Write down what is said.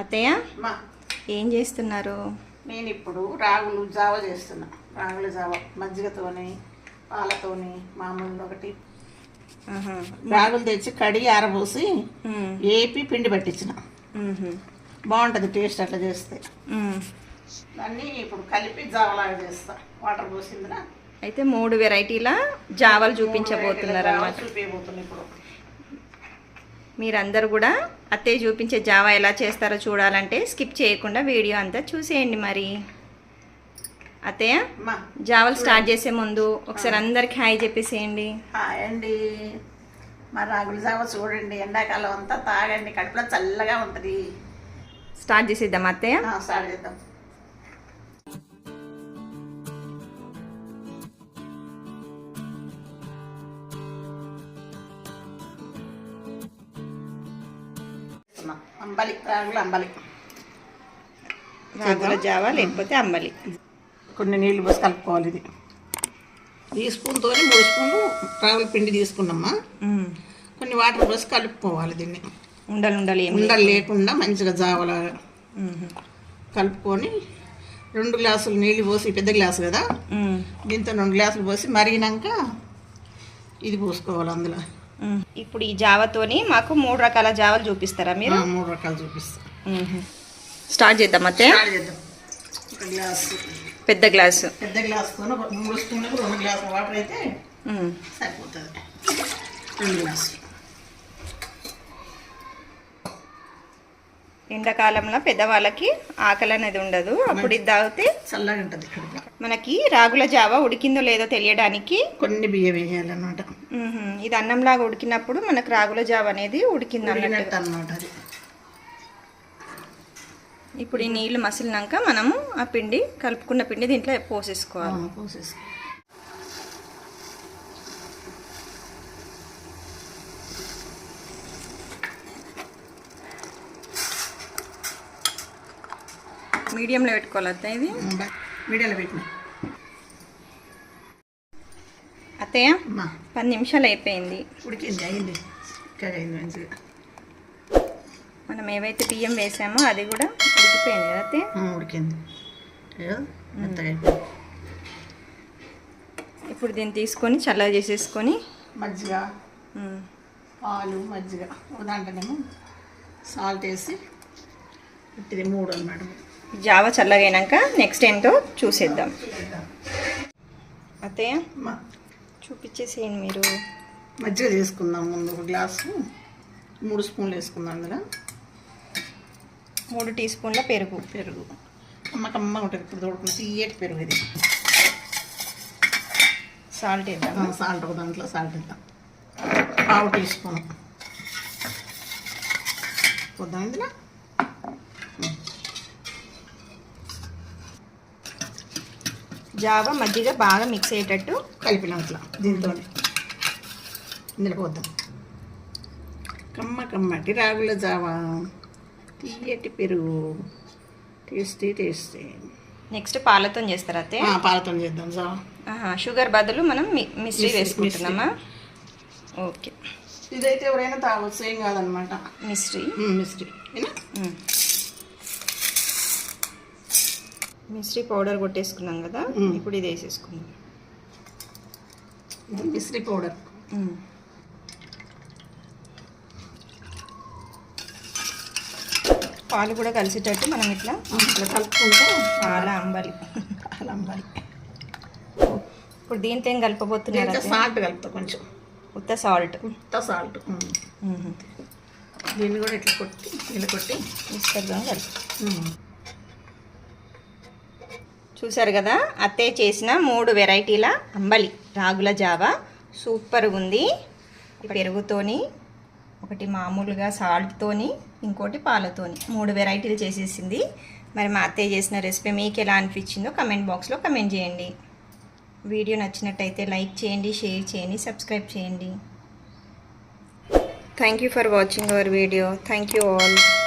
అత్తయ్య? మా. ఏం చేస్తున్నారు? నేను ఇప్పుడు రాగులు జావ చేస్తున్నా. రాగుల జావ మజ్జిగతోని పాలతోని మామూలు ఒకటి. రాగులు తెచ్చి కడిగి ఆరబోసి. ఏపి పిండి పట్టించిన. బాగుంటుంది టేస్ట్ అట్లా చేస్తే. దాన్ని ఇప్పుడు కలిపి జావలాగా చేస్తా. వాటర్ పోసిందిన. అయితే మూడు వెరైటీల జావాలు చూపించబోతున్నారు అన్నమాట చూపించబోతున్నా ఇప్పుడు. మీరందరూ కూడా అత్తయ్య చూపించే జావా ఎలా చేస్తారో చూడాలంటే స్కిప్ చేయకుండా వీడియో అంతా చూసేయండి మరి. అత్తయ్య జావాలు స్టార్ట్ చేసే ముందు ఒకసారి అందరికి హాయ్ చెప్పేసేయండి. హాయ్ అండి. మా రాగుల జావ చూడండి ఎండాకాలం అంతా తాగండి కడుపులో చల్లగా ఉంటుంది. స్టార్ట్ చేసేద్దాం అత్తయ్య? స్టార్ట్ చేద్దాం. అంబలి రాగుల అంబలి రాగుల జావా లేకపోతే అంబలి కొన్ని నీళ్ళు పోసి కలుపుకోవాలి ఇది ఈ స్పూన్తో మూడు స్పూన్లు రాగుల పిండి తీసుకున్నామా. కొన్ని వాటర్ పోసి కలుపుకోవాలి దీన్ని ఉండలు ఉండలు ఉండలు లేకుండా మంచిగా జావలా. కలుపుకొని రెండు గ్లాసులు నీళ్ళు పోసి పెద్ద గ్లాసు కదా. దీంతో రెండు గ్లాసులు పోసి మరిగినాక ఇది పోసుకోవాలి అందులో. ఇప్పుడు ఈ జావాతోని మాకు మూడు రకాల జావాలు చూపిస్తారా మీరు? మూడు రకాలు చూపిస్తా. స్టార్ట్ చేద్దాం గ్లాసు. పెద్ద గ్లాసు. పెద్ద గ్లాసుతో మూడు స్పూన్లకు రెండు గ్లాసుల వాటర్ అయితే. సరిపోతుంది. రెండు గ్లాసులు. ఎండాకాలంలో పెద్దవాళ్ళకి ఆకలి అనేది ఉండదు. అప్పుడు ఇది తాగితే చల్లగా ఉంటుంది మనకి రాగుల జావ ఉడికిందో లేదో తెలియడానికి కొన్ని బియ్యం వేయాలన్నమాట. ఇది అన్నంలాగా ఉడికినప్పుడు మనకు రాగుల జావ అనేది ఉడికింది అన్నట్టు. ఇప్పుడు ఈ నీళ్ళు మసిలినాక మనము ఆ పిండి కలుపుకున్న పిండి దీంట్లో పోసేసుకోవాలి. పోసేసుకో మీడియంలో పెట్టుకోవాలి అత్తయ్య ఇది మీడియాలో పెట్టిన అత్తయ్య పది నిమిషాలు అయిపోయింది. ఉడికింది అయింది. మంచిగా. మనం ఏవైతే బియ్యం వేసామో అది కూడా ఉడికిపోయింది కదా అత్తయ్య? ఉడికింది. ఇప్పుడు దీన్ని తీసుకొని చల్లగా చేసేసుకొని మజ్జిగ. పాలు మజ్జిగ. ఒక దాంట్లోనేమో సాల్ట్ వేసి ఇది మూడు అన్నమాట. జావ చల్లగైనాక నెక్స్ట్ ఏంటో చూసేద్దాం. అత్తయ్య చూపించేసేయండి మీరు. మజ్జిగ తీసుకుందాం ముందు ఒక గ్లాసు. మూడు స్పూన్లు వేసుకుందాం అందులో మూడు టీ స్పూన్ల పెరుగు. పెరుగు. అమ్మ కమ్మ ఉంటుంది. ఇప్పుడు తోడుకుని తీయటి పెరుగు ఇది. సాల్ట్ వేద్దాం సాల్ట్ ఒక దాంట్లో సాల్ట్ వేద్దాం. పావు టీ స్పూన్. వద్దాం ఇందులో? జావ మజ్జిగ బాగా మిక్స్ అయ్యేటట్టు కలిపినాం ఇట్లా దీంతో ఇందులో పోద్దాం. కమ్మ కమ్మటి రాగుల జావా. తీయటి పెరుగు. Tasty tasty. నెక్స్ట్ పాలతో చేస్తారు అత్తయ్య? పాలతో చేద్దాం జావా. షుగర్ బదులు మనం మిశ్రీ మిశ్రీ- వేసుకుంటున్నామా? ఓకే. ఇదైతే ఎవరైనా తాగొచ్చు ఏం కాదనమాట. మిశ్రీ మిస్త్రీ మిశ్రీ పౌడర్ కొట్టేసుకున్నాం కదా. ఇప్పుడు ఇది వేసేసుకుందాం. ఇది మిస్త్రీ పౌడర్. పాలు కూడా కలిసేటట్టు మనం ఇట్లా ఇట్లా కలుపుకుంటే చాలా అంబలి. అలా అమ్మాలి ఇప్పుడు దీంతో ఏం కలపబోతున్నారు? సాల్ట్ కలుపుతా కొంచెం. ఉత్త సాల్ట్. ఉత్త సాల్ట్. దీన్ని కూడా ఇట్లా కొట్టి ఇలా కొట్టి మిక్సర్గా కలిపి. చూసారు కదా? అత్తయ్య చేసిన మూడు వెరైటీల అంబలి రాగుల జావా. సూపర్ ఉంది. పెరుగుతోని ఒకటి మామూలుగా సాల్ట్తోని ఇంకోటి పాలతోని. మూడు వెరైటీలు చేసేసింది. మరి మా అత్తయ్య చేసిన రెసిపీ మీకు ఎలా అనిపించిందో కమెంట్ బాక్స్లో కమెంట్ చేయండి. వీడియో నచ్చినట్టయితే లైక్ చేయండి షేర్ చేయండి సబ్స్క్రైబ్ చేయండి. Thank you for watching our video. Thank you all.